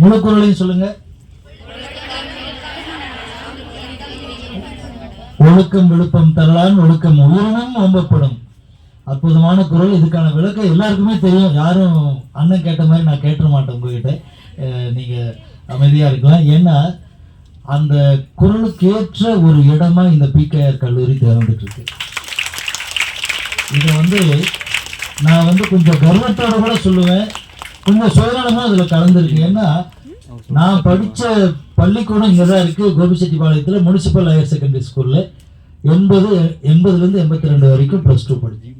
முழுக்குரலையும் சொல்லுங்க. ஒழுக்கம் விழுப்பம் தரலான் ஒழுக்கம் உயிரினும் ஓம்பப்படும். அற்புதமான குரல் இதுக்கான விளக்கம் எல்லாருக்குமே தெரியும். யாரும் அண்ணன் கேட்ட மாதிரி நான் கேட்ட மாட்டேன் உங்ககிட்ட. நீங்கள் நீங்க அமைதியா இருக்கலாம். ஏன்னா அந்த குரலுக்கேற்ற ஒரு இடமா இந்த பிகேஆர் கல்லூரி திறந்துட்டு இருக்கு இதை வந்து நான் வந்து கொஞ்சம் கர்வத்தோட கூட சொல்லுவேன். இந்த சுயநலமும் அதுல கலந்துருக்கு. ஏன்னா நான் படிச்ச பள்ளிக்கூடம் இங்கே தான் இருக்குது கோபிச்செட்டிப்பாளையத்தில் முனிசிபல் ஹையர் செகண்டரி ஸ்கூலில் எண்பது எண்பதுலேருந்து எண்பத்தி ரெண்டு வரைக்கும் ப்ளஸ் டூ படித்தேன்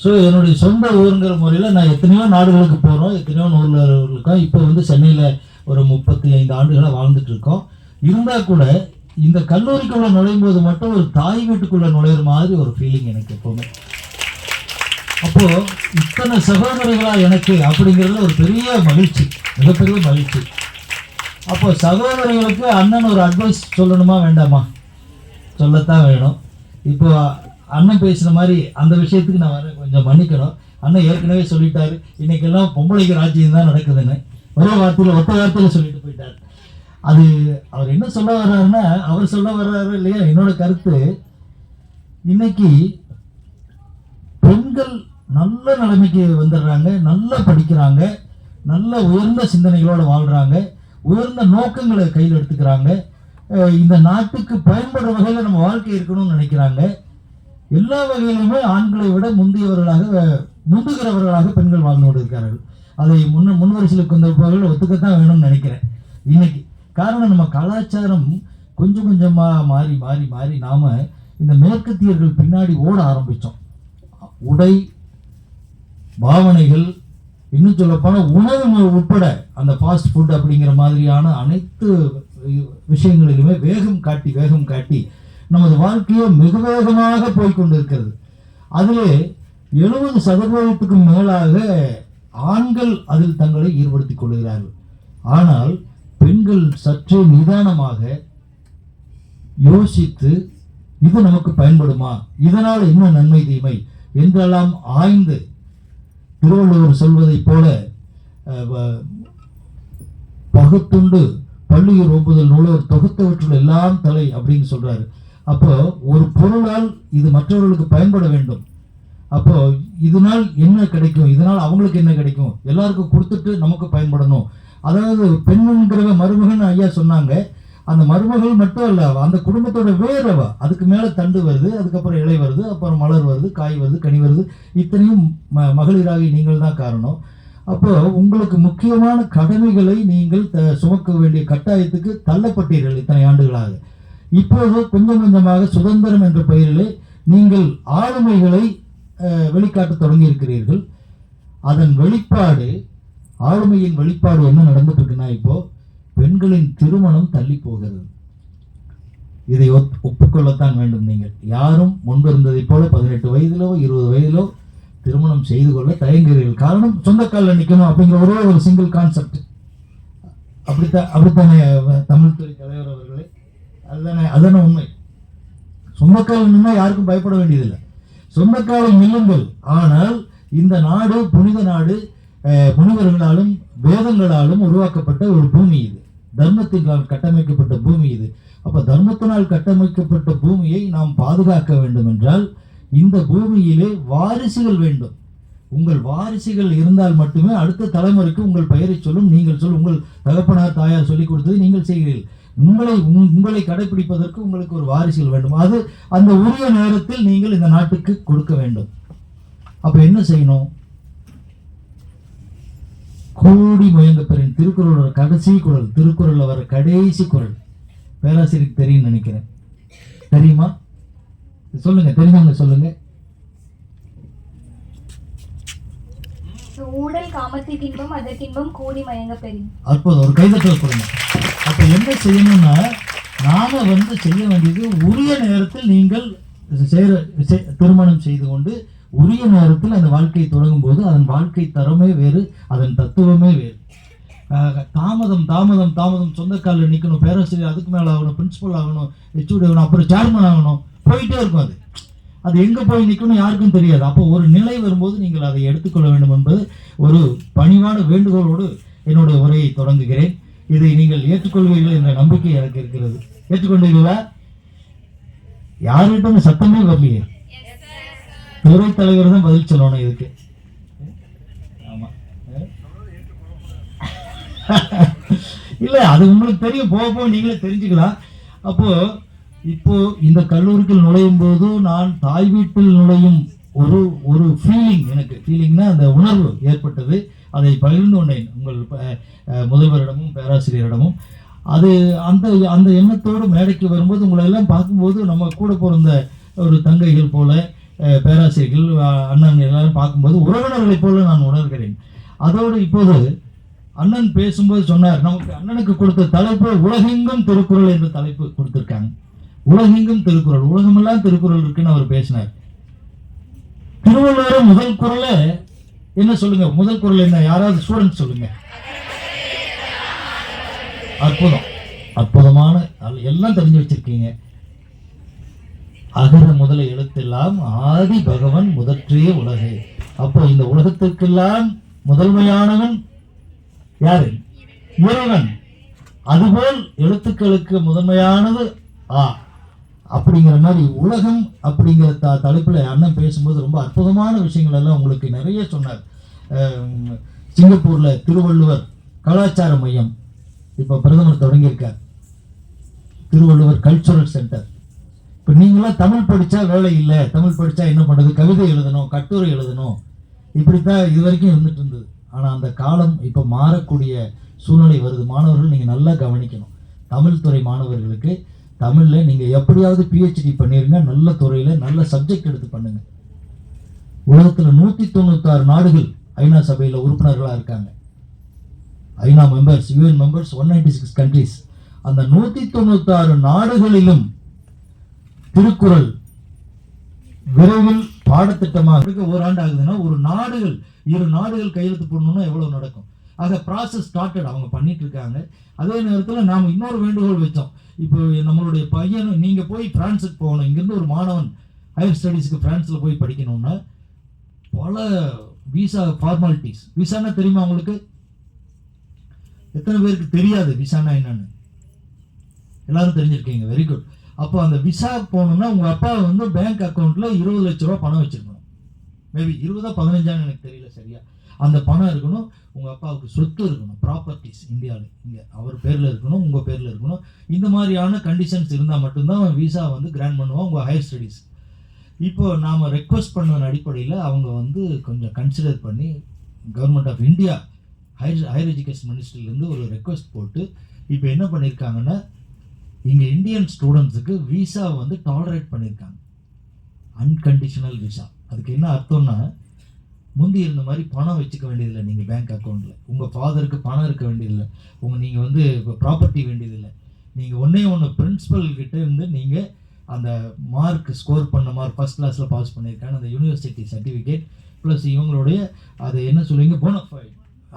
ஸோ என்னுடைய சொந்த ஊருங்கிற முறையில் நான் எத்தனையோ நாடுகளுக்கு போகிறோம் எத்தனையோ நூறில் இருக்கோம் இப்போ வந்து சென்னையில் ஒரு முப்பத்தி ஐந்து ஆண்டுகளாக வாழ்ந்துட்டு இருக்கோம். இருந்தால் கூட இந்த கல்லூரிக்குள்ளே நுழையும் போது மட்டும் ஒரு தாய் வீட்டுக்குள்ளே நுழையிற மாதிரி ஒரு ஃபீலிங் எனக்கு எப்போவுமே. அப்போ இத்தனை சகோதரர்களா எனக்கு அப்படிங்கிறது ஒரு பெரிய மகிழ்ச்சி மிகப்பெரிய மகிழ்ச்சி. அப்போ சகோதரிகளுக்கு அண்ணன் ஒரு அட்வைஸ் சொல்லணுமா வேண்டாமா? சொல்லத்தான் வேணும். இப்போ அண்ணன் பேசின மாதிரி அந்த விஷயத்துக்கு நான் வர கொஞ்சம் மன்னிக்கணும். அண்ணன் ஏற்கனவே சொல்லிட்டாரு. இன்னைக்கெல்லாம் பொம்பளைக்கு ராஜ்யம் தான் நடக்குதுன்னு ஒரே வார்த்தையில் ஒத்த வார்த்தையில் சொல்லிட்டு போயிட்டார். அது அவர் என்ன சொல்ல வர்றாருன்னா அவர் சொல்ல வர்றாரு இல்லையா? என்னோட கருத்து இன்னைக்கு பெண்கள் நல்ல நிலைமைக்கு வந்துடுறாங்க நல்லா படிக்கிறாங்க நல்ல உயர்ந்த சிந்தனைகளோடு வாழ்கிறாங்க உயர்ந்த நோக்கங்களை கையில் எடுத்துக்கிறாங்க. இந்த நாட்டுக்கு பயன்படுற வகையில் நம்ம வாழ்க்கை இருக்கணும்னு நினைக்கிறாங்க. எல்லா வகையிலுமே ஆண்களை விட முந்தையவர்களாக முந்துகிறவர்களாக பெண்கள் வாழ்ந்து கொண்டிருக்கிறார்கள் அதை முன்ன முன்வரிசையில் கொண்டிருப்பவர்கள் ஒத்துக்கத்தான் வேணும்னு நினைக்கிறேன். இன்னைக்கு காரணம் நம்ம கலாச்சாரம் கொஞ்சம் கொஞ்சமாக மாறி மாறி மாறி நாம் இந்த மேற்கத்தியர்கள் பின்னாடி ஓட ஆரம்பித்தோம் உடை பாவனைகள் இன்னும் சொல்லப்போனால் உணவு உட்பட அந்த ஃபாஸ்ட் ஃபுட் அப்படிங்கிற மாதிரியான அனைத்து விஷயங்களிலுமே வேகம் காட்டி வேகம் காட்டி நமது வாழ்க்கையை மிக வேகமாக போய் இருக்கிறது அதிலே எழுபது சதவீதத்துக்கும் மேலாக ஆண்கள் அதில் தங்களை ஈடுபடுத்திக் கொள்கிறார்கள். ஆனால் பெண்கள் சற்றே நிதானமாக யோசித்து இது நமக்கு பயன்படுமா? இதனால் என்ன நன்மை தீமை? என்றெல்லாம் ஆய்ந்து திருவள்ளுவர் சொல்வதைப் போல வ- பகுத்துண்டு பள்ளியூர் ஒப்புதல் நூலர் தொகுத்தவற்றுள் எல்லாம் தலை அப்படின்னு சொல்கிறாரு அப்போ ஒரு பொருளால் இது மற்றவர்களுக்கு பயன்பட வேண்டும். அப்போ இதனால் என்ன கிடைக்கும்? இதனால் அவங்களுக்கு என்ன கிடைக்கும்? எல்லாருக்கும் கொடுத்துட்டு நமக்கு பயன்படணும். அதாவது பெண்ணுங்கிறவ மருமகன் ஐயா சொன்னாங்க அந்த மருமகள் மட்டும் இல்ல அந்த குடும்பத்தோட வேர் அவ அதுக்கு மேல தண்டு வருது அதுக்கப்புறம் இலை வருது அப்புறம் மலர் வருது காய் வருது கனி வருது. இத்தனையும் ம மகளிராகி நீங்கள் தான் காரணம். அப்போ உங்களுக்கு முக்கியமான கடமைகளை நீங்கள் த- சுமக்க வேண்டிய கட்டாயத்துக்கு தள்ளப்பட்டீர்கள் இத்தனை ஆண்டுகளாக. இப்போது கொஞ்சம் கொஞ்சமாக சுதந்திரம் என்ற பெயரிலே நீங்கள் ஆளுமைகளை வெளிக்காட்ட தொடங்கியிருக்கிறீர்கள். அதன் வெளிப்பாடு ஆளுமையின் வெளிப்பாடு என்ன நடந்துட்டு இருக்குன்னா இப்போ பெண்களின் திருமணம் தள்ளி போகிறது இதை ஒத்- ஒப்புக்கொள்ளத்தான் வேண்டும் நீங்கள். யாரும் முன்பிருந்ததைப் போல பதினெட்டு வயதிலோ இருபது வயதிலோ திருமணம் செய்து கொள்ள தயங்குகிறீர்கள். காரணம் சொந்தக்காலில் நிற்கணும் அப்படிங்கிற ஒரே ஒரு சிங்கிள் கான்செப்ட் அப்படித்தான் அப்படித்தானே தமிழ்துறை தலைவர் அவர்களே? அதுதானே அதுதானே உண்மை. சொந்தக்காலம் நின்னா யாருக்கும் பயப்பட வேண்டியதில்லை. சொந்தக்காலம் நில்லுங்கள் ஆனால் இந்த நாடு புனித நாடு புனிதர்களாலும் வேதங்களாலும் உருவாக்கப்பட்ட ஒரு பூமி இது. தர்மத்தினால் கட்டமைக்கப்பட்ட பூமி இது. அப்போ தர்மத்தினால் கட்டமைக்கப்பட்ட பூமியை நாம் பாதுகாக்க வேண்டும் என்றால் இந்த பூமியிலே வாரிசுகள் வேண்டும். உங்கள் வாரிசுகள் இருந்தால் மட்டுமே அடுத்த தலைமுறைக்கு உங்கள் பெயரை சொல்லும் நீங்கள் சொல்லும் உங்கள் தகப்பனார் தாயார் சொல்லிக் கொடுத்தது நீங்கள் செய்கிறீர்கள். உங்களை உங்- உங்களை கடைபிடிப்பதற்கு உங்களுக்கு ஒரு வாரிசுகள் வேண்டும். அது அந்த உரிய நேரத்தில் நீங்கள் இந்த நாட்டுக்கு கொடுக்க வேண்டும். அப்போ என்ன செய்யணும்? கூடி முயங்க பெறின் திருக்குறளோட கடைசி குரல் திருக்குறள்ல வர கடைசி குரல். பேராசிரியருக்கு தெரியும் நினைக்கிறேன். தெரியுமா? சொல்லுங்க தெரிஞ்சவங்க சொல்லுங்க. ஊடல் காமத்திற்கு இன்பம் அதற்கின்பம் கூடி மயங்க பெறும். அற்புதம் ஒரு கைதட்டல் கொடுங்க அப்ப என்ன செய்யணும்னா நாம வந்து செய்ய வேண்டியது உரிய நேரத்தில் நீங்கள் செய்ற செ- திருமணம் செய்து கொண்டு உரிய நேரத்தில் அந்த வாழ்க்கையை தொடங்கும் போது அதன் வாழ்க்கை தரமே வேறு அதன் தத்துவமே வேறு. தாமதம் தாமதம் தாமதம் சொந்த காலில் நிற்கணும் பேராசிரியர் அதுக்கு மேலே ஆகணும் பிரின்சிபல் ஆகணும் ஹெச்ஓடி ஆகணும் அப்புறம் சேர்மன் ஆகணும் போயிட்டே இருக்கும் அது. அது எங்கே போய் நிற்கணும் யாருக்கும் தெரியாது. அப்போ ஒரு நிலை வரும்போது நீங்கள் அதை எடுத்துக்கொள்ள வேண்டும் என்பது ஒரு பணிவான வேண்டுகோளோடு என்னுடைய உரையை தொடங்குகிறேன். இதை நீங்கள் ஏற்றுக்கொள்வீர்கள் என்ற நம்பிக்கை எனக்கு இருக்கிறது. ஏற்றுக்கொண்டீர்களா? யார்கிட்டும் சத்தமே வரலையே. துறை தலைவர் தான் பதில் சொல்லணும் இதுக்கு. இல்ல அது உங்களுக்கு தெரியும். போக போக நீங்களே தெரிஞ்சுக்கலாம். அப்போ இப்போ இந்த கல்லூரிக்குள் நுழையும் போது நான் தாய் வீட்டில் நுழையும் ஒரு ஒரு ஃபீலிங் எனக்கு. ஃபீலிங்னா அந்த உணர்வு ஏற்பட்டது. அதை பகிர்ந்து கொண்டேன் உங்கள் முதல்வரிடமும் பேராசிரியரிடமும். அது அந்த அந்த எண்ணத்தோடு மேடைக்கு வரும்போது உங்களை எல்லாம் பார்க்கும்போது நம்ம கூட பிறந்த ஒரு தங்கைகள் போல பேராசிரியர்கள் அண்ணன் எல்லாரும் பார்க்கும்போது உறவினர்களைப் போல நான் உணர்கிறேன். அதோடு இப்போது அண்ணன் பேசும்போது சொன்னார் நமக்கு அண்ணனுக்கு கொடுத்த தலைப்பு உலகெங்கும் திருக்குறள் என்ற தலைப்பு கொடுத்திருக்காங்க. உலகெங்கும் திருக்குறள் உலகமெல்லாம் திருக்குறள் இருக்குன்னு அவர் பேசினார். திருவள்ளுவர் முதல் குறளை என்ன சொல்லுங்க? முதல் குறள் என்ன? யாராவது ஸ்டூடெண்ட் சொல்லுங்க. அற்புதம். அற்புதமான எல்லாம் தெரிஞ்சு வச்சிருக்கீங்க. அகர முதல எழுத்தெல்லாம் ஆதி பகவன் முதற்றிய உலகு. அப்போ இந்த உலகத்திற்கெல்லாம் முதன்மையானவன் யாரு? இறைவன். அதுபோல் எழுத்துக்களுக்கு முதன்மையானது ஆ. அப்படிங்கிற மாதிரி உலகம் அப்படிங்கிற த தலைப்பில் அண்ணன் பேசும்போது ரொம்ப அற்புதமான விஷயங்கள் எல்லாம் உங்களுக்கு நிறைய சொன்னார். சிங்கப்பூரில் திருவள்ளுவர் கலாச்சார மையம். இப்போ பிரதமர் தொடங்கியிருக்கார். திருவள்ளுவர் கல்ச்சுரல் சென்டர் இப்போ நீங்களாம் தமிழ் படித்தா வேலை இல்லை. தமிழ் படித்தா என்ன பண்ணுறது கவிதை எழுதணும் கட்டுரை எழுதணும். இப்படித்தான் இது வரைக்கும் இருந்துட்டு இருந்தது. ஆனால் அந்த காலம் இப்போ மாறக்கூடிய சூழ்நிலை வருது. மாணவர்கள் நீங்கள் நல்லா கவனிக்கணும். தமிழ் துறை மாணவர்களுக்கு தமிழில் நீங்கள் எப்படியாவது பிஹெச்டி பண்ணிருங்க. நல்ல துறையில் நல்ல சப்ஜெக்ட் எடுத்து பண்ணுங்கள் உலகத்தில் நூற்றி தொண்ணூத்தாறு நாடுகள் ஐநா சபையில் உறுப்பினர்களாக இருக்காங்க. ஐநா members UN members one ninety six countries அந்த நூற்றி தொண்ணூத்தாறு நாடுகளிலும் திருக்குறள் விரைவில் பாடத்திட்டமாக இருக்க ஓராண்டு ஆகுதுன்னா ஒரு நாடுகள் இரு நாடுகள் கையெழுத்து போடணும்னா எவ்வளவு நடக்கும்? ஆக ப்ராசஸ் ஸ்டார்டட் அவங்க பண்ணிட்டு இருக்காங்க. அதே நேரத்தில் நாம் இன்னொரு வேண்டுகோள் வச்சோம் இப்போ நம்மளுடைய பையன் நீங்கள் போய் ஃப்ரான்ஸுக்கு போகணும். இங்கேருந்து ஒரு மாணவன் ஹையர் ஸ்டடீஸ்க்கு ஃப்ரான்ஸில் போய் படிக்கணும்னா பல விசா ஃபார்மாலிட்டிஸ் விசானா தெரியுமா அவங்களுக்கு எத்தனை பேருக்கு தெரியாது விசானா என்னன்னு? எல்லாரும் தெரிஞ்சிருக்கீங்க. வெரி குட் அப்போ அந்த விசா போகணும்னா உங்கள் அப்பா வந்து பேங்க் அக்கௌண்ட்டில் இருபது லட்ச ரூபா பணம் வச்சுருக்கணும். மேபி இருபதா பதினஞ்சான்னு எனக்கு தெரியல சரியா. அந்த பணம் இருக்கணும் உங்கள் அப்பாவுக்கு சொத்து இருக்கணும் ப்ராப்பர்ட்டிஸ் இந்தியாவில் இங்கே அவர் பேரில் இருக்கணும் உங்கள் பேரில் இருக்கணும். இந்த மாதிரியான கண்டிஷன்ஸ் இருந்தால் மட்டும்தான் விசா வந்து கிராண்ட் பண்ணுவோம் உங்கள் ஹையர் ஸ்டடீஸ் இப்போ நாம் ரெக்வஸ்ட் பண்ணதன் அடிப்படையில் அவங்க வந்து கொஞ்சம் கன்சிடர் பண்ணி government of India higher higher education மினிஸ்ட்ரிலேருந்து ஒரு ரெக்வஸ்ட் போட்டு இப்போ என்ன பண்ணியிருக்காங்கன்னா இங்கே இந்தியன் ஸ்டூடெண்ட்ஸுக்கு விசா வந்து டாலரேட் பண்ணியிருக்காங்க அன்கண்டிஷனல் விசா அதுக்கு என்ன அர்த்தம்னா முந்தி இருந்த மாதிரி பணம் வச்சுக்க வேண்டியதில்லை நீங்கள் பேங்க் அக்கௌண்ட்டில் உங்கள் ஃபாதருக்கு பணம் இருக்க வேண்டியதில்லை. உங்கள் நீங்கள் வந்து ப்ராப்பர்ட்டி வேண்டியதில்லை. நீங்கள் ஒன்றே ஒன்று பிரின்சிபல் கிட்ட இருந்து நீங்கள் அந்த மார்க் ஸ்கோர் பண்ண மார்க் ஃபஸ்ட் கிளாஸில் பாஸ் பண்ணியிருக்காங்க அந்த யூனிவர்சிட்டி சர்டிஃபிகேட் ப்ளஸ் இவங்களுடைய அதை என்ன சொல்லுவீங்க போனஃபைட்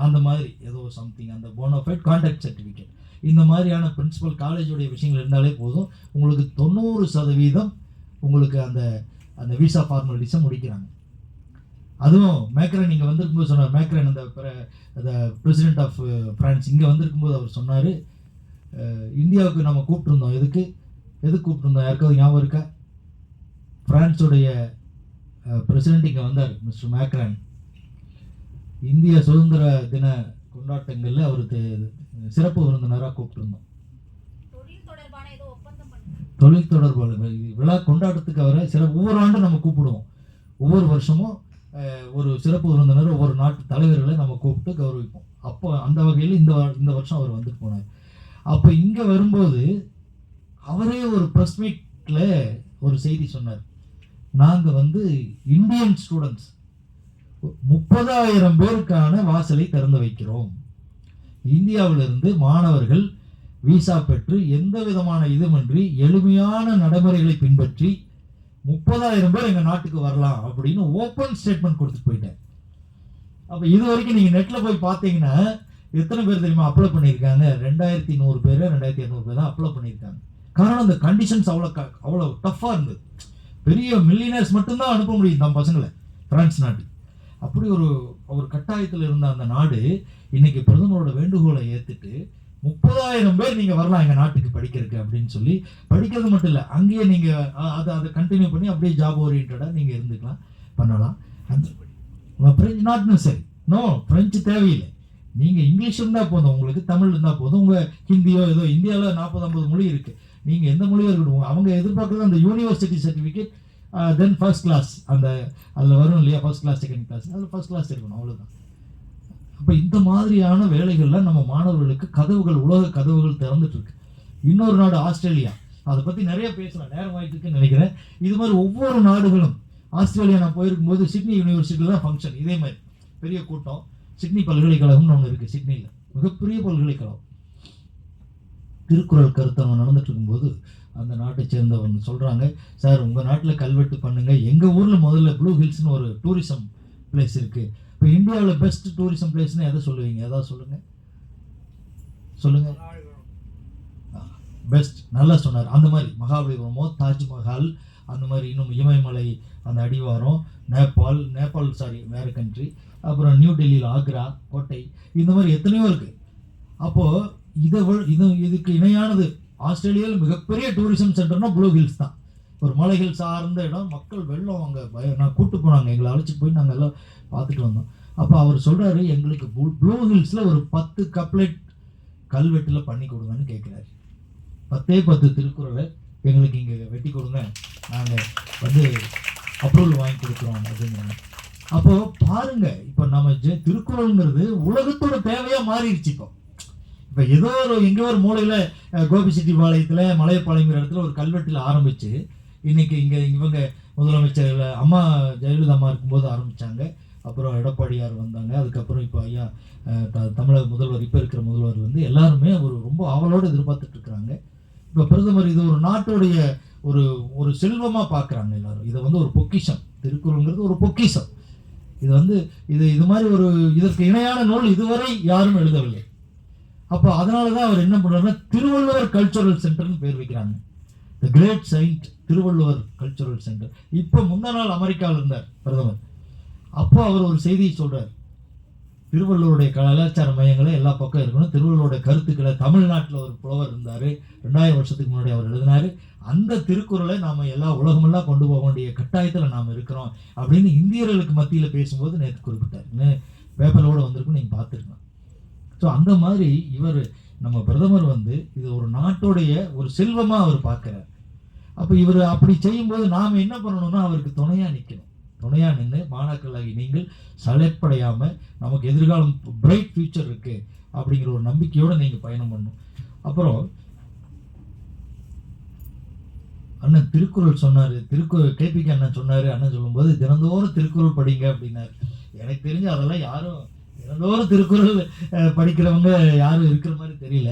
அந்த மாதிரி ஏதோ சம்திங் அந்த போனஃபைட் கான்டாக்ட் சர்டிஃபிகேட் இந்த மாதிரியான பிரின்சிபல் காலேஜுடைய விஷயங்கள் இருந்தாலே போதும். உங்களுக்கு தொண்ணூறு சதவீதம் உங்களுக்கு அந்த அந்த விசா ஃபார்மாலிட்டிஸை முடிக்கிறாங்க. அதுவும் மேக்ரன் இங்கே வந்திருக்கும்போது சொன்னார். மேக்ரன் அந்த பிர- அந்த பிரசிடென்ட் ஆஃப் பிரான்ஸ் இங்கே வந்திருக்கும்போது அவர் சொன்னார். இந்தியாவுக்கு நம்ம கூப்பிட்டுருந்தோம். எதுக்கு? எதுக்கு கூப்பிட்டுருந்தோம்? யாருக்காவது ஞாபகம் இருக்கா? ஃப்ரான்ஸுடைய பிரசிடென்ட் இங்கே வந்தார் மிஸ்டர் மேக்ரன். இந்திய சுதந்திர தின கொண்டாட்டங்களில் அவருக்கு சிறப்பு விருந்தினராக கூப்பிட்டுருந்தோம். தொழில் தொடர்பாளர் விழா கொண்டாட்டத்துக்கு அவரை சிறப்பு ஒவ்வொரு ஆண்டும் நம்ம கூப்பிடுவோம். ஒவ்வொரு வருஷமும் ஒரு சிறப்பு விருந்தினர் ஒவ்வொரு நாட்டு தலைவர்களை நம்ம கூப்பிட்டு கௌரவிப்போம். அப்போ அந்த வகையில் இந்த இந்த வருஷம் அவர் வந்துட்டு போனார். அப்போ இங்கே வரும்போது அவரே ஒரு ப்ரெஸ் மீட்டில் ஒரு செய்தி சொன்னார். நாங்கள் வந்து இந்தியன் ஸ்டூடெண்ட்ஸ் முப்பதாயிரம் பேருக்கான வாசலை திறந்து வைக்கிறோம். இந்தியாவிலிருந்து மாணவர்கள் விசா பெற்று எந்த விதமான இதுமின்றி எளிமையான நடைமுறைகளை பின்பற்றி முப்பதாயிரம் பேர் எங்கள் நாட்டுக்கு வரலாம் அப்படின்னு ஓப்பன் ஸ்டேட்மெண்ட் கொடுத்துட்டு போயிட்டேன் அப்போ இது வரைக்கும் நீங்கள் நெட்டில் போய் பார்த்தீங்கன்னா எத்தனை பேர் தெரியுமா அப்ளை பண்ணியிருக்காங்க? ரெண்டாயிரத்தி நூறு பேர் ரெண்டாயிரத்தி இரநூறு பேர் தான் அப்ளை பண்ணியிருக்காங்க. காரணம் அந்த கண்டிஷன்ஸ் அவ்வளோ க- அவ்வளோ டஃப்பாக இருந்தது. பெரிய மில்லியனர்ஸ் மட்டும்தான் அனுப்ப முடியும் நம்ம பசங்களை. பிரான்ஸ் நாட்டுக்கு அப்படி ஒரு ஒரு கட்டாயத்தில் இருந்த அந்த நாடு இன்னைக்கு பிரதமரோட வேண்டுகோளை ஏற்றுட்டு முப்பதாயிரம் பேர் நீங்கள் வரலாம் எங்கள் நாட்டுக்கு படிக்கிறதுக்கு அப்படின்னு சொல்லி படிக்கிறது மட்டும் இல்லை அங்கேயே நீங்கள் அதை அதை கண்டினியூ பண்ணி அப்படியே ஜாப் ஓரியன்டாக நீங்கள் இருந்துக்கலாம் பண்ணலாம். அந்த ஃப்ரெஞ்சு நாட்னு சரி நோ ஃப்ரெஞ்சு தேவையில்லை. நீங்கள் இங்கிலீஷ் இருந்தால் போதும் உங்களுக்கு தமிழ் இருந்தால் போதும் உங்கள் ஹிந்தியோ ஏதோ இந்தியாவில் நாற்பது ஐம்பது மொழி இருக்குது நீங்கள் எந்த மொழியோ இருக்கணும் அவங்க எதிர்பார்க்குறது அந்த university certificate then first class அந்த அதில் வரும் இல்லையா? ஃபர்ஸ்ட் கிளாஸ் செகண்ட் கிளாஸ் அதில் ஃபர்ஸ்ட் கிளாஸ் இருக்கணும் அவ்வளோதான் அப்போ இந்த மாதிரியான வேலைகளில் நம்ம மாணவர்களுக்கு கதவுகள் உலக கதவுகள் திறந்துட்டுருக்கு. இன்னொரு நாடு ஆஸ்திரேலியா. அதை பற்றி நிறைய பேசலாம் நேரம் ஆயிட்டுருக்குன்னு நினைக்கிறேன். இது மாதிரி ஒவ்வொரு நாடுகளும் ஆஸ்திரேலியா நான் போயிருக்கும்போது சிட்னி யூனிவர்சிட்டியில் தான் ஃபங்க்ஷன் இதே மாதிரி. பெரிய கூட்டம். சிட்னி பல்கலைக்கழகம்னு ஒன்று இருக்குது சிட்னியில். மிகப்பெரிய பல்கலைக்கழகம். திருக்குறள் கருத்தரங்கம் நடந்துட்டு இருக்கும்போது அந்த நாட்டை சேர்ந்தவங்க சொல்கிறாங்க சார் உங்கள் நாட்டில் கல்வெட்டு பண்ணுங்கள் எங்கள் ஊரில் முதல்ல ப்ளூ ஹில்ஸ்னு ஒரு டூரிசம் பிளேஸ் இருக்குது இப்போ இந்தியாவில் பெஸ்ட் டூரிசம் பிளேஸ்னு எதை சொல்லுவீங்க? எதாவது சொல்லுங்கள் சொல்லுங்கள் பெஸ்ட் நல்லா சொன்னார். அந்த மாதிரி மகாபலிபுரமோ தாஜ்மஹால் அந்த மாதிரி இன்னும் இமயமலை அந்த அடிவாரம் நேபாள் நேபாள் சாரி வேறு கண்ட்ரி அப்புறம் நியூ டெல்லியில் ஆக்ரா கோட்டை இந்த மாதிரி எத்தனையோ இருக்குது அப்போது இதை இது இதுக்கு இணையானது ஆஸ்திரேலியாவில் மிகப்பெரிய டூரிசம் சென்டர்னா ப்ளூ ஹில்ஸ் தான். ஒரு மலைகள் சார்ந்த இடம். மக்கள் வெள்ளம் அங்கே பய நான் கூப்பிட்டு போனாங்க. எங்களை அழைச்சிட்டு போய் நாங்கள் எல்லாம் பார்த்துட்டு வந்தோம். அப்போ அவர் சொல்கிறாரு எங்களுக்கு ப்ளூ ஹில்ஸில் ஒரு பத்து கப்லெட் கல்வெட்டில் பண்ணி கொடுங்கன்னு கேட்குறாரு. பத்தே பத்து திருக்குறளை எங்களுக்கு இங்கே வெட்டி கொடுங்க. நாங்கள் வந்து அப்ரூவல் வாங்கி கொடுக்குறோம். அப்படிங்கிறாங்க அப்போ பாருங்க இப்போ நம்ம ஜெ- திருக்குறளுங்கிறது உலகத்தோட தேவையாக மாறிடுச்சு இப்போ. இப்போ ஏதோ ஒரு எங்கேயோ ஒரு மூலையில் கோபிச்செட்டிப்பாளையத்தில் மலையப்பாளையங்கிற இடத்துல ஒரு கல்வெட்டில் ஆரம்பிச்சு இன்றைக்கி இங்கே இவங்க முதலமைச்சர் அம்மா ஜெயலலிதா அம்மா இருக்கும்போது ஆரம்பித்தாங்க அப்புறம் எடப்பாடியார் வந்தாங்க. அதுக்கப்புறம் இப்போ ஐயா த- தமிழக முதல்வர் இப்போ இருக்கிற முதல்வர் வந்து எல்லாருமே ஒரு ரொம்ப ஆவலோடு எதிர்பார்த்துட்டு இருக்கிறாங்க. இப்போ பிரதமர் இது ஒரு நாட்டுடைய ஒரு ஒரு செல்வமாக பார்க்குறாங்க எல்லாரும். இதை வந்து ஒரு பொக்கிஷம். திருக்குறள்ங்கிறது ஒரு பொக்கிஷம். இது வந்து இது இது மாதிரி ஒரு இதற்கு இணையான நூல் இதுவரை யாரும் எழுதவில்லை. அப்போ அதனால தான் அவர் என்ன பண்றாருன்னா திருவள்ளுவர் கல்ச்சுரல் சென்டர்னு பேர் வைக்கிறாங்க. The great saint Thiruvalluvar cultural centre இப்போ முந்தா நாள் அமெரிக்காவில் இருந்தார் பிரதமர். அப்போ அவர் ஒரு செய்தியை சொல்றார். திருவள்ளுவருடைய கலாச்சார மையங்களை எல்லா பக்கம் இருக்கணும். திருவள்ளுவருடைய கருத்துக்களை தமிழ்நாட்டில் ஒரு புலவர் இருந்தார். ரெண்டாயிரம் வருஷத்துக்கு முன்னாடி அவர் எழுதினாரு. அந்த திருக்குறளை நாம் எல்லா உலகமெல்லாம் கொண்டு போக வேண்டிய கட்டாயத்தில் நாம் இருக்கிறோம் அப்படின்னு இந்தியர்களுக்கு மத்தியில் பேசும்போது நேற்று குறிப்பிட்டார். பேப்பரோடு வந்திருக்கும் நீங்கள் பார்த்துருக்கணும் ஸோ அந்த மாதிரி இவர் நம்ம பிரதமர் வந்து இது ஒரு நாட்டுடைய ஒரு செல்வமாக அவர் பார்க்குறார். அப்போ இவர் அப்படி செய்யும்போது நாம் என்ன பண்ணணும்னா அவருக்கு துணையாக நிற்கணும் துணையாக நின்று மாணாக்கர்களாகி நீங்கள் சலைப்படையாமல் நமக்கு எதிர்காலம் பிரைட் ஃபியூச்சர் இருக்குது அப்படிங்கிற ஒரு நம்பிக்கையோடு நீங்கள் பயணம் பண்ணணும். அப்புறம் அண்ணன் திருக்குறள் சொன்னார். திருக்குறள் கேபிக்கு அண்ணன் சொன்னார். அண்ணன் சொல்லும்போது தினந்தோறும் திருக்குறள் படிங்க அப்படின்னாரு. எனக்கு தெரிஞ்சு அதெல்லாம் யாரும் தினந்தோறும் திருக்குறள் படிக்கிறவங்க யாரும் இருக்கிற மாதிரி தெரியல.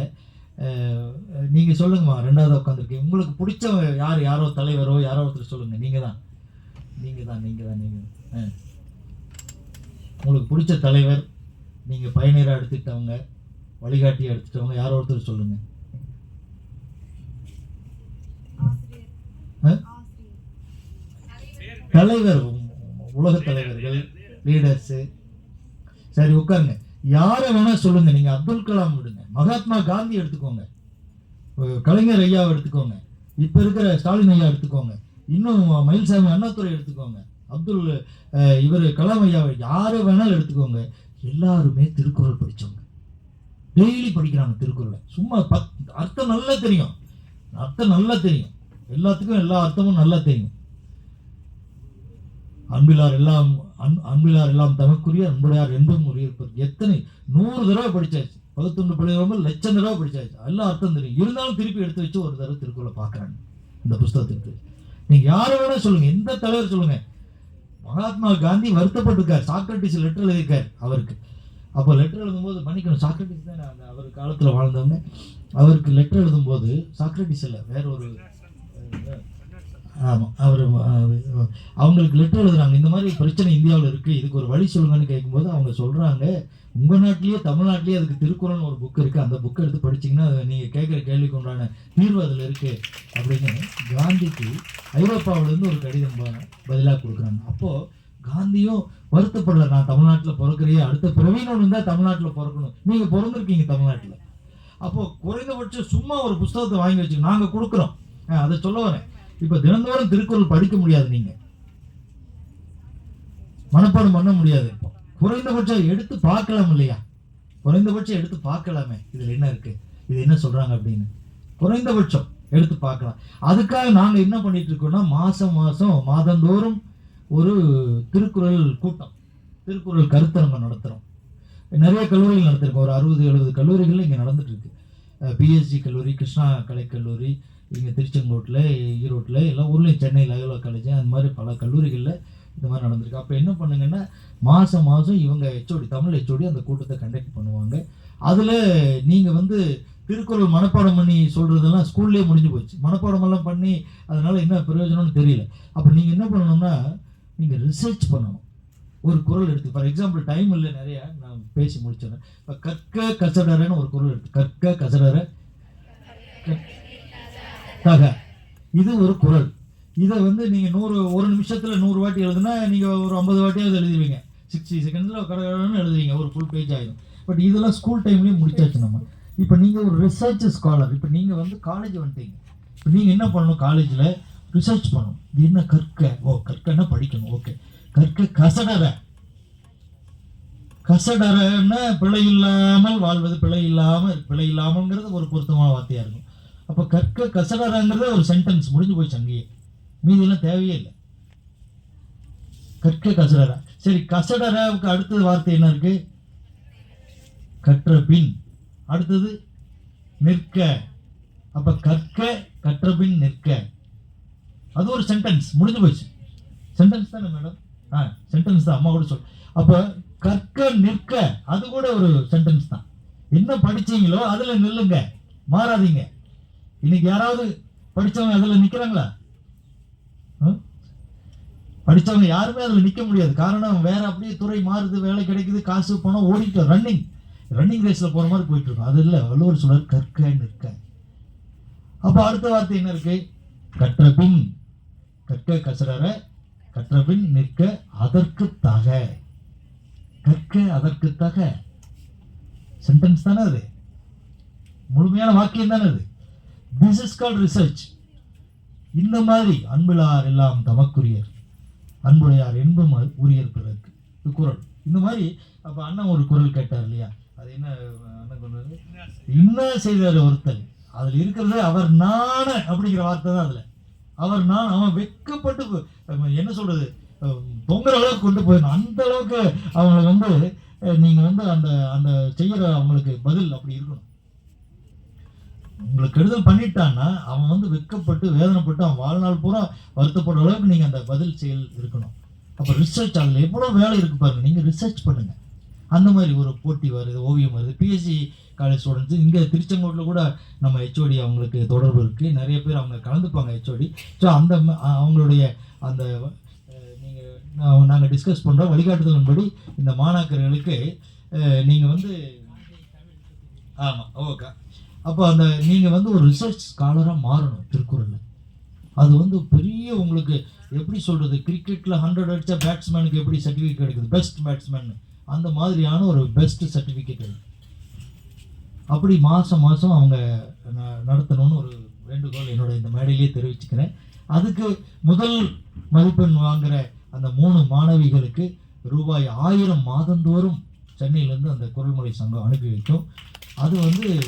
அஹ், நீங்க சொல்லுங்கம்மா ரெண்டாவது உட்காந்துருக்கீங்க உங்களுக்கு பிடிச்சவங்க யார் யாரோ தலைவரோ யாரோ ஒருத்தர் சொல்லுங்க. நீங்க தான். நீங்க தான் நீங்க தான் நீங்க தான். அஹ். உங்களுக்கு பிடிச்ச தலைவர் நீங்க பயணியராக எடுத்துக்கிட்டவங்க வழிகாட்டியாக எடுத்துட்டவங்க யாரோ ஒருத்தர் சொல்லுங்க. ஆசிரியர். ஆ? ஆசிரியர் தலைவர் உலக தலைவர்கள் லீடர்ஸு சரி உட்காருங்க. யாரை வேணா சொல்லுங்க. நீங்க அப்துல் கலாம் விடுங்க. மகாத்மா காந்தி எடுத்துக்கோங்க. கலைஞர் ஐயாவை எடுத்துக்கோங்க. இப்ப இருக்கிற ஸ்டாலின் ஐயா எடுத்துக்கோங்க. இன்னும் மயில்சாமி அண்ணாதுரை எடுத்துக்கோங்க. அப்துல் இவர் கலாம் ஐயாவை யாரை வேணாலும் எடுத்துக்கோங்க. எல்லாருமே திருக்குறள் படித்தவங்க டெய்லி படிக்கிறாங்க திருக்குறளை. சும்மா பத் அர்த்தம் நல்லா தெரியும். அர்த்தம் நல்லா தெரியும். எல்லாத்துக்கும் எல்லா அர்த்தமும் நல்லா தெரியும். அன்பிலார் எல்லாம் அன் அன்பிலார் எல்லாம் தமக்குரிய அன்புடையார் என்பதும் உரியப்பர் எத்தனை? நூறு தடவை படிச்சாச்சு. பகுத்துண்டு பிள்ளைகள் லட்சம் தடவை படிச்சாச்சு. எல்லாம் அர்த்தம் தெரியும். இருந்தாலும் திருப்பி எடுத்து வச்சு ஒரு தடவை திருக்குறளை பார்க்குறாங்க. இந்த புஸ்தகத்துக்கு. நீங்கள் யாரை வேணா சொல்லுங்கள் எந்த தலைவர் சொல்லுங்கள் மகாத்மா காந்தி வருத்தப்பட்டிருக்கார். சாக்ரட்டிஸ் லெட்டர் எழுதியிருக்கார் அவருக்கு. அப்போ லெட்டர் எழுதும்போது மன்னிக்கணும். சாக்ரட்டிஸ் தானே அந்த அவர் காலத்தில் வாழ்ந்தவங்க. அவருக்கு லெட்டர் எழுதும்போது சாக்ரட்டிஸ் இல்லை வேற ஒரு ஆமாம் அவர் அவங்களுக்கு லெட்டர் எழுதுறாங்க. இந்த மாதிரி பிரச்சனை இந்தியாவில் இருக்குது இதுக்கு ஒரு வழி சொல்லுங்கன்னு கேட்கும்போது அவங்க சொல்கிறாங்க உங்கள் நாட்டிலேயே தமிழ்நாட்டிலேயே அதுக்கு திருக்குறள்னு ஒரு புக் இருக்குது அந்த புக்கை எடுத்து படிச்சீங்கன்னா நீங்கள் கேட்குற கேள்விக்கு உண்டான தீர்வு அதில் இருக்குது அப்படின்னு காந்திக்கு ஐரோப்பாவிலேருந்து ஒரு கடிதம் பதிலாக கொடுக்குறாங்க. அப்போது காந்தியும் வருத்தப்படல. நான் தமிழ்நாட்டில் பிறக்கிறியே அடுத்த பிரவீனம் இருந்தால் தமிழ்நாட்டில் பிறக்கணும். நீங்கள் பிறந்திருக்கீங்க தமிழ்நாட்டில். அப்போது குறைந்தபட்சம் சும்மா ஒரு புஸ்தகத்தை வாங்கி வச்சு நாங்கள் கொடுக்குறோம். அதை சொல்ல வரேன். இப்ப தினந்தோறும் திருக்குறள் படிக்க முடியாது நீங்க. மனப்பாடம் பண்ண முடியாது இப்போ. குறைந்தபட்சம் எடுத்து பார்க்கலாம் இல்லையா? குறைந்தபட்சம் எடுத்து பார்க்கலாமே. இதுல என்ன இருக்கு? இது என்ன சொல்றாங்க அப்படின்னு. குறைந்தபட்சம் எடுத்து பார்க்கலாம். அதுக்காக நாங்க என்ன பண்ணிட்டு இருக்கோம்னா மாசம் மாசம் மாதந்தோறும் ஒரு திருக்குறள் கூட்டம். திருக்குறள் கருத்தரங்கம் நடத்துறோம். நிறைய கல்லூரிகள் நடத்திருக்கோம். ஒரு அறுபது எழுபது கல்லூரிகள் இங்கே நடந்துட்டு இருக்கு. பிஎஸ்சி கல்லூரி கிருஷ்ணா கலைக்கல்லூரி இங்கே திருச்செங்கோட்டில் ஈரோட்டில் எல்லா ஊர்லேயும் சென்னையில் அயலோ காலேஜ் அந்த மாதிரி பல கல்லூரிகளில் இந்த மாதிரி நடந்திருக்கு. அப்போ என்ன பண்ணுங்கன்னா மாதம் மாதம் இவங்க ஹெச்ஓடி தமிழ் ஹெச்ஓடி அந்த கூட்டத்தை கண்டக்ட் பண்ணுவாங்க. அதில் நீங்கள் வந்து திருக்குறள் மனப்பாடம் பண்ணி சொல்கிறதெல்லாம் ஸ்கூல்லேயே முடிஞ்சு போச்சு. மனப்பாடமெல்லாம் பண்ணி அதனால் என்ன பிரயோஜனம்னு தெரியல. அப்போ நீங்கள் என்ன பண்ணணும்னா நீங்கள் ரிசர்ச் பண்ணணும். ஒரு குறள் எடுத்து ஃபார் எக்ஸாம்பிள் டைம் இல்லை நிறையா நான் பேசி முடிச்சிடறேன். இப்போ கற்க கசடரன்னு ஒரு குறள் எடுத்து கற்க கசடற தக இது ஒரு குரல். இதை வந்து நீங்கள் நூறு ஒரு நிமிஷத்தில் நூறு வாட்டி எழுதுனா நீங்கள் ஒரு ஐம்பது வாட்டியாவது எழுதுவீங்க. சிக்ஸ்டி செகண்ட்ஸில் கடகடன்னு எழுதுவீங்க. ஒரு ஃபுல் பேஜ் ஆகிடும் பட் இதெல்லாம் ஸ்கூல் டைம்லேயே முடிச்சாச்சு நம்ம. இப்போ நீங்கள் ஒரு ரிசர்ச் ஸ்காலர் இப்போ நீங்கள் வந்து காலேஜ் வந்துட்டீங்க. இப்போ நீங்கள் என்ன பண்ணணும்? காலேஜில் ரிசர்ச் பண்ணணும். இது என்ன கற்க? ஓ கற்கன்னா படிக்கணும். ஓகே கற்க கசடர கசடரன்னா பிழை இல்லாமல் வாழ்வது பிழை இல்லாமல் பிழை இல்லாமல்ங்கிறது ஒரு பொருத்தமான வார்த்தையாக இருக்கும். அப்போ கற்க கசடரங்கிறது ஒரு சென்டென்ஸ் முடிஞ்சு போச்சு அங்கேயே. மீதியெல்லாம் தேவையே இல்லை. கற்க கசடரா சரி கசடராவுக்கு அடுத்தது வார்த்தை என்ன இருக்கு? கற்ற பின். அடுத்தது நிற்க. அப்ப கற்க கற்ற பின் நிற்க. அது ஒரு சென்டென்ஸ் முடிஞ்சு போச்சு. சென்டென்ஸ் தானே மேடம் ஆ சென்டென்ஸ் தான். அம்மா கூட சொல். அப்ப கற்க நிற்க அது கூட ஒரு சென்டென்ஸ் தான். என்ன படிச்சீங்களோ அதுல நில்லுங்க. மாறாதீங்க. இன்னைக்கு யாராவது படித்தவங்க அதில் நிற்கிறாங்களா படித்தவங்க யாருமே அதில் நிற்க முடியாது. காரணம் வேற அப்படியே துறை மாறுது வேலை கிடைக்குது காசு பணம் ஓடிட்டு ரன்னிங் ரன்னிங் ரேஸில் போகிற மாதிரி போயிட்டு இருக்கும். அது இல்லை. வள்ளுவர் சொல்றார் கற்க நிற்க. அப்போ அடுத்த வார்த்தை என்ன இருக்கு? கற்ற பின் கற்க கசடற கற்ற பின் நிற்க அதற்கு தக. கற்க அதற்கு தக. சென்டென்ஸ் தானே அது? முழுமையான வாக்கியம் தானே அது? திஸ் இஸ் கால் ரிசர்ச் இந்த மாதிரி அன்பிலார் எல்லாம் தமக்குரியர். அன்புடையார் என்பம் உரியர் பிறகு இது குரல். இந்த மாதிரி அப்போ அண்ணன் ஒரு குரல் கேட்டார் இல்லையா? அது என்ன அண்ணன் சொன்னது என்ன செய்தார் ஒருத்தர். அதில் இருக்கிறது அவர் நான அப்படிங்கிற வார்த்தை தான் அதில். அவர் நான் அவன் வெட்கப்பட்டு என்ன சொல்றது? தொங்குற அளவுக்கு கொண்டு போயிடணும். அந்த அளவுக்கு அவங்களை வந்து நீங்கள் வந்து அந்த அந்த செய்கிற அவங்களுக்கு பதில் அப்படி இருக்கணும். உங்களுக்கு கெடுதல் பண்ணிட்டான்னா அவன் வந்து வெட்கப்பட்டு வேதனைப்பட்டு அவன் வாழ்நாள் பூரா வருத்தப்படுற அளவுக்கு நீங்கள் அந்த பதில் செயல் இருக்கணும். அப்போ ரிசர்ச் அதில் எவ்வளோ வேலை இருக்கு பாருங்க. நீங்கள் ரிசர்ச் பண்ணுங்க. அந்த மாதிரி ஒரு போட்டி வருது ஓவியம் வருது. பிஎஸ்சி காலேஜ் ஸ்டூடெண்ட்ஸ் இங்கே திருச்செங்கோட்டில் கூட நம்ம ஹெச்ஓடி அவங்களுக்கு தொடர்பு இருக்குது நிறைய பேர் அவங்க கலந்துப்பாங்க ஹெச்ஓடி ஸோ அந்த அவங்களுடைய அந்த நீங்கள் நாங்கள் டிஸ்கஸ் பண்ணுறோம் வழிகாட்டுதலின்படி இந்த மாணாக்கர்களுக்கு நீங்கள் வந்து ஆமாம் ஓகே. அப்போ அந்த நீங்கள் வந்து ஒரு ரிசர்ச் ஸ்காலராக மாறணும் திருக்குறளில். அது வந்து பெரிய உங்களுக்கு எப்படி சொல்கிறது கிரிக்கெட்டில் ஹண்ட்ரட் அடித்த பேட்ஸ்மேனுக்கு எப்படி சர்டிஃபிகேட் கிடைக்குது? பெஸ்ட் பேட்ஸ்மேன் அந்த மாதிரியான ஒரு பெஸ்ட் சர்டிஃபிகேட் இருக்கு அப்படி மாதம் மாதம் அவங்க ந- நடத்தணும்னு ஒரு வேண்டுகோள் என்னோட இந்த மேடையிலேயே தெரிவிச்சுக்கிறேன். அதுக்கு முதல் மதிப்பெண் வாங்குகிற அந்த மூணு மாணவிகளுக்கு ரூபாய் ஆயிரம் மாதந்தோறும் சென்னையிலேருந்து அந்த குரல்மொழி சங்கம் அனுப்பி வைக்கும். அது வந்து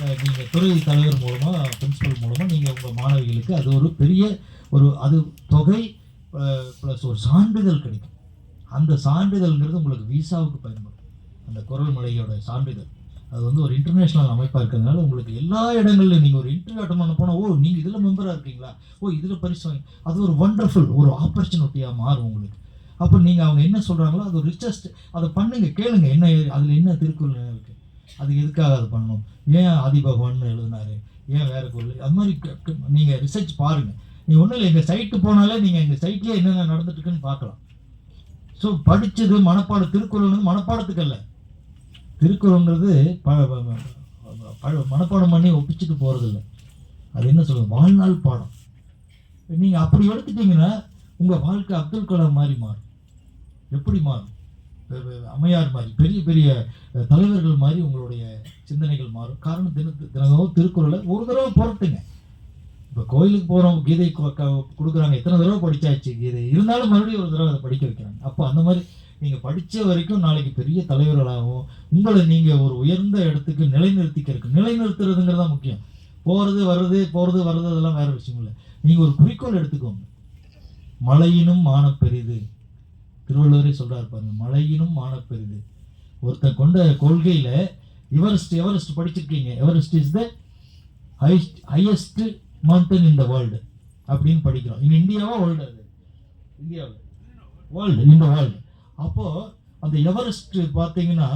நீங்கள் துறை தலைவர் மூலமாக பிரின்சிபல் மூலமாக நீங்கள் உங்கள் மாணவிகளுக்கு அது ஒரு பெரிய ஒரு அது தொகை ப்ளஸ் ஒரு சான்றிதழ் கிடைக்கும். அந்த சான்றிதழ்ங்கிறது உங்களுக்கு விசாவுக்கு பயன்படும். அந்த குரல் மலையோட சான்றிதழ். அது வந்து ஒரு இன்டர்நேஷ்னல் அமைப்பாக இருக்கிறதுனால உங்களுக்கு எல்லா இடங்கள்லையும் நீங்கள் ஒரு இன்டர்வியூ அட்டன் போனால் ஓ நீங்கள் இதில் மெம்பராக இருக்கீங்களா? ஓ இதில் பரிசு வாங்கி அது ஒரு ஒண்டர்ஃபுல் ஒரு ஆப்பர்ச்சுனிட்டியாக மாறும் உங்களுக்கு. அப்போ நீங்கள் அவங்க என்ன சொல்கிறாங்களோ அது ஒரு ரிச்சஸ்ட் அதை பண்ணுங்கள் கேளுங்க என்ன அதில் என்ன திருக்குறள் இருக்குது அது எதுக்காக அது பண்ணணும்? ஏன் ஆதிபகவான் எழுதினாரு? ஏன் வேற குரல் அது மாதிரி நீங்கள் ரிசர்ச் பாருங்கள் நீங்கள் ஒன்றும் இல்லை எங்கள் சைட்டு போனாலே நீங்கள் எங்கள் சைட்லேயே என்னென்ன நடந்துட்டுருக்குன்னு பார்க்கலாம். ஸோ படித்தது மனப்பாடம் திருக்குறள் வந்து மனப்பாடத்துக்கு அல்ல. திருக்குறள்ங்கிறது ப மனப்பாடம் பண்ணி ஒப்பிச்சுட்டு போகிறதில்ல அது என்ன சொல்லுவோம் வாழ்நாள் பாடம். நீங்கள் அப்படி எடுத்துட்டீங்கன்னா உங்கள் வாழ்க்கை அப்துல் கலாம் மாதிரி மாறும். எப்படி மாறும்? அம்மையார் மாதிரி பெரிய பெரிய தலைவர்கள் மாதிரி உங்களுடைய சிந்தனைகள் மாறும். காரணம் தின தினமும் திருக்குறளை ஒரு தடவை புரட்டுங்க இப்போ கோயிலுக்கு போகிறோம் கீதை க- கொடுக்குறாங்க எத்தனை தடவை படிச்சாச்சு கீதை? இருந்தாலும் மறுபடியும் ஒரு தடவை அதை படிக்க வைக்கிறாங்க. அப்போ அந்த மாதிரி நீங்கள் படித்த வரைக்கும் நாளைக்கு பெரிய தலைவர்களாகவும் உங்களை நீங்கள் ஒரு உயர்ந்த இடத்துக்கு நிலைநிறுத்திக்கிறதுக்கு நிலைநிறுத்துறதுங்கிறது தான் முக்கியம். போகிறது வர்றது போகிறது வர்றது அதெல்லாம் வேறு விஷயம் இல்லை. நீங்கள் ஒரு குறிக்கோள் எடுத்துக்கோங்க. மழையினும் மானப் பெரிது. திருவள்ளுவரே சொல்கிறார் பாருங்க மழையினும் மானப்பெரிது. ஒருத்தன் கொண்ட கொள்கையில் எவரெஸ்ட் எவரெஸ்ட் படிச்சிருக்கீங்க. Everest is the highest highest mountain in the world அப்படின்னு படிக்கிறோம். இன் இந்தியாவா வேர்ல்டு அது? இந்தியாவில் வேர்ல்டு இந்த வேர்ல்டு அப்போது அந்த எவரெஸ்ட் பார்த்தீங்கன்னா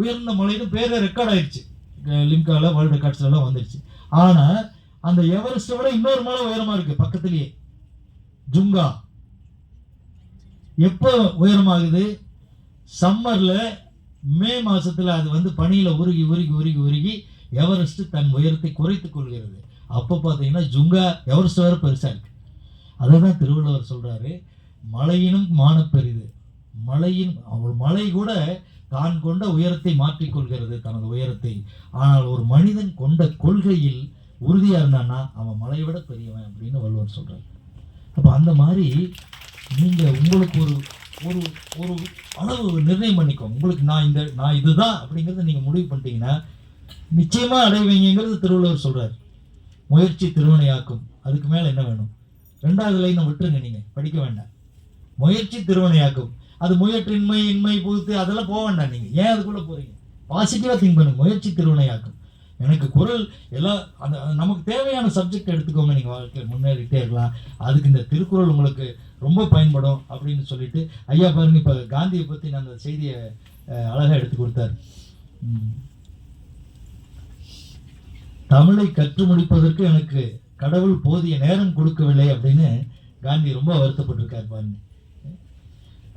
உயர்ந்த மலைன்னு பேர் ரெக்கார்ட் ஆயிடுச்சு. லிம்காவில் வேர்ல்டு ரெக்கார்ட்ஸ்லாம் வந்துடுச்சு ஆனால் அந்த எவரெஸ்ட்டை விட இன்னொரு மலை உயரமாக இருக்குது பக்கத்துலேயே. ஜுங்கா. எப்போ உயரமாகுது. சம்மரில் மே மாதத்தில் அது வந்து பனியில் உருகி உருகி உருகி உருகி எவரெஸ்ட் தன் உயரத்தை குறைத்துக் கொள்கிறது. அப்போ பார்த்தீங்கன்னா ஜுங்கா எவரெஸ்ட் வேறு பெருசாக இருக்கு. அதை தான் திருவள்ளுவர் சொல்கிறாரு மலையினும் மானப்பெரிது மலையின் ஒரு மலை கூட தான் கொண்ட உயரத்தை மாற்றிக்கொள்கிறது தனது உயரத்தை. ஆனால் ஒரு மனிதன் கொண்ட கொள்கையில் உறுதியாக இருந்தான்னா அவன் மலையை விட பெரியவன் அப்படின்னு வள்ளுவர் சொல்கிறார் அப்போ அந்த மாதிரி நீங்கள் உங்களுக்கு ஒரு ஒரு ஒரு அளவு நிர்ணயம் பண்ணிக்கோங்க உங்களுக்கு நான் இந்த நான் இதுதான் அப்படிங்கிறத நீங்கள் முடிவு பண்ணிட்டீங்கன்னா நிச்சயமாக அடைவீங்கிறது திருவள்ளுவர் சொல்கிறார் முயற்சி திருவனையாக்கும் அதுக்கு மேலே என்ன வேணும்? ரெண்டாவது லைனை விட்டுருங்க நீங்கள் படிக்க வேண்டாம். முயற்சி திருவனையாக்கும் அது முயற்றின்மை இன்மை புகுத்து அதெல்லாம் போக வேண்டாம் நீங்கள் ஏன் அதுக்குள்ளே போகிறீங்க பாசிட்டிவாக திங்க் பண்ணுங்க. முயற்சி திருவனையாக்கும் எனக்கு குரல் எல்லாம் அந்த நமக்கு தேவையான சப்ஜெக்ட் எடுத்துக்கோங்க. நீங்கள் வாழ்க்கையில் முன்னேறிட்டே இருக்கலாம். அதுக்கு இந்த திருக்குறள் உங்களுக்கு ரொம்ப பயன்படும் அப்படின்னு சொல்லிட்டு ஐயா பாருங்க இப்போ காந்தியை பற்றி நான் அந்த செய்தியை அழகாக எடுத்து கொடுத்தாரு. தமிழை கற்று முடிப்பதற்கு எனக்கு கடவுள் போதிய நேரம் கொடுக்கவில்லை அப்படின்னு காந்தி ரொம்ப வருத்தப்பட்டிருக்கார் பாருங்க.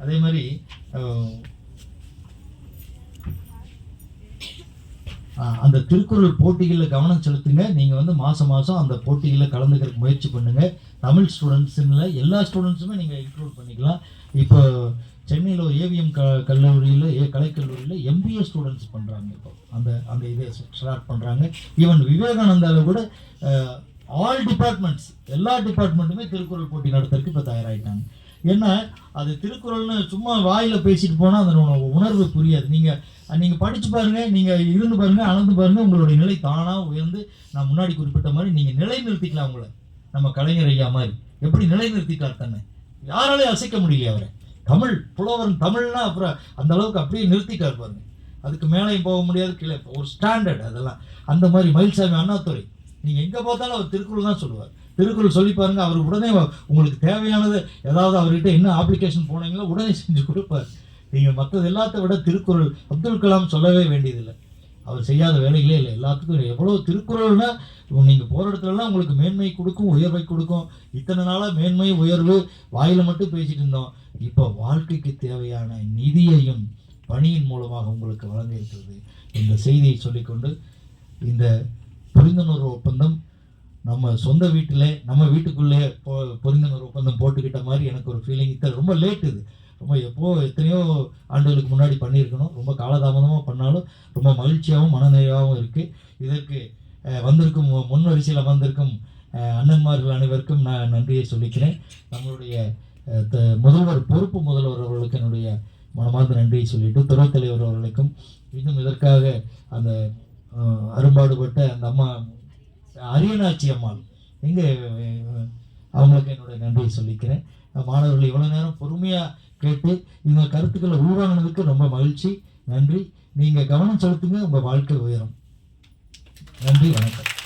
அதே மாதிரி அந்த திருக்குறள் போட்டிகளில் கவனம் செலுத்துங்க. நீங்கள் வந்து மாதம் மாதம் அந்த போட்டிகளில் கலந்துக்கிறதுக்கு முயற்சி பண்ணுங்கள் தமிழ் ஸ்டூடெண்ட்ஸுன்னு எல்லா ஸ்டூடெண்ட்ஸுமே நீங்கள் இன்க்ளூட் பண்ணிக்கலாம். இப்போ சென்னையில் ஒரு ஏவிஎம் க கல்லூரியில் ஏ கலைக்கல்லூரியில் எம்பிஏ ஸ்டூடெண்ட்ஸ் பண்ணுறாங்க இப்போ. அந்த அந்த இதை ஸ்டார்ட் பண்ணுறாங்க ஈவன் விவேகானந்தாவில் கூட ஆல் டிபார்ட்மெண்ட்ஸ் எல்லா டிபார்ட்மெண்ட்டுமே திருக்குறள் போட்டி நடத்துறதுக்கு இப்போ தயாராகிட்டாங்க என்ன அது திருக்குறள்னு சும்மா வாயில் பேசிட்டு போனால் அதனோட உணர்வு புரியாது. நீங்கள் நீங்கள் படித்து பாருங்கள் நீங்கள் இருந்து பாருங்கள் அளந்து பாருங்கள் உங்களுடைய நிலை தானாக உயர்ந்து நான் முன்னாடி குறிப்பிட்ட மாதிரி நீங்கள் நிலை நிறுத்திக்கலாம் உங்களை. நம்ம கலைஞர் ஐயா மாதிரி எப்படி நிலைநிறுத்திட்டார் தன்னை? யாராலையும் அசைக்க முடியல அவரை. தமிழ் புலவரன் தமிழ்னா அப்புறம் அந்த அளவுக்கு அப்படியே நிறுத்திட்டார் பாருங்க. அதுக்கு மேலேயும் போக முடியாது கீழே ஒரு ஸ்டாண்டர்ட் அதெல்லாம். அந்த மாதிரி மயில்சாமி அண்ணாதுரை நீங்கள் எங்கே பார்த்தாலும் அவர் திருக்குறள் தான் சொல்லுவார். திருக்குறள் சொல்லி பாருங்க அவர் உடனே உங்களுக்கு தேவையானது ஏதாவது அவர்கிட்ட என்ன அப்ளிகேஷன் போனீங்களோ உடனே செஞ்சு கொடுப்பார். நீங்கள் மற்றது எல்லாத்த விட திருக்குறள் அப்துல் கலாம் சொல்லவே வேண்டியதில்லை. அவர் செய்யாத வேலைகளே இல்லை. எல்லாத்துக்கும் எவ்வளோ இப்போ நீங்கள் போகிற இடத்துலலாம் உங்களுக்கு மேன்மை கொடுக்கும் உயர்வை கொடுக்கும். இத்தனை நாளாக மேன்மை உயர்வு வாயில் மட்டும் பேசிட்டு இருந்தோம். இப்போ வாழ்க்கைக்கு தேவையான நிதியையும் பணியின் மூலமாக உங்களுக்கு வழங்கியிருக்கிறது. இந்த செய்தியை சொல்லிக்கொண்டு இந்த புரிந்துணர்வு ஒப்பந்தம் நம்ம சொந்த வீட்டில் நம்ம வீட்டுக்குள்ளே போ புரிந்துணர்வு ஒப்பந்தம் போட்டுக்கிட்ட மாதிரி எனக்கு ஒரு ஃபீலிங் இத்தனை ரொம்ப லேட் இது. ரொம்ப எப்போ எத்தனையோ ஆண்டுகளுக்கு முன்னாடி பண்ணியிருக்கணும். ரொம்ப காலதாமதமாக பண்ணாலும் ரொம்ப மகிழ்ச்சியாகவும் மனநிறைவாகவும் இருக்குது இதற்கு வந்திருக்கும் முன் வரிசையில் வந்திருக்கும் அண்ணன்மார்கள் அனைவருக்கும் நான் நன்றியை சொல்லிக்கிறேன். நம்மளுடைய த- முதல்வர் பொறுப்பு முதல்வர் அவர்களுக்கு என்னுடைய மனமார்ந்த நன்றியை சொல்லிட்டு துறைத் தலைவர் அவர்களுக்கும் இன்னும் இதற்காக அந்த அரும்பாடுபட்ட அந்த அம்மா அரியநாச்சி அம்மாள் எங்கே அவங்களுக்கு என்னுடைய நன்றியை சொல்லிக்கிறேன். மாணவர்கள் இவ்வளோ நேரம் பொறுமையாக கேட்டு இந்த கருத்துக்களை உருவானதுக்கு ரொம்ப மகிழ்ச்சி நன்றி. நீங்கள் கவனம் செலுத்துங்க உங்கள் வாழ்க்கை உயரும். நன்றி வணக்கம்.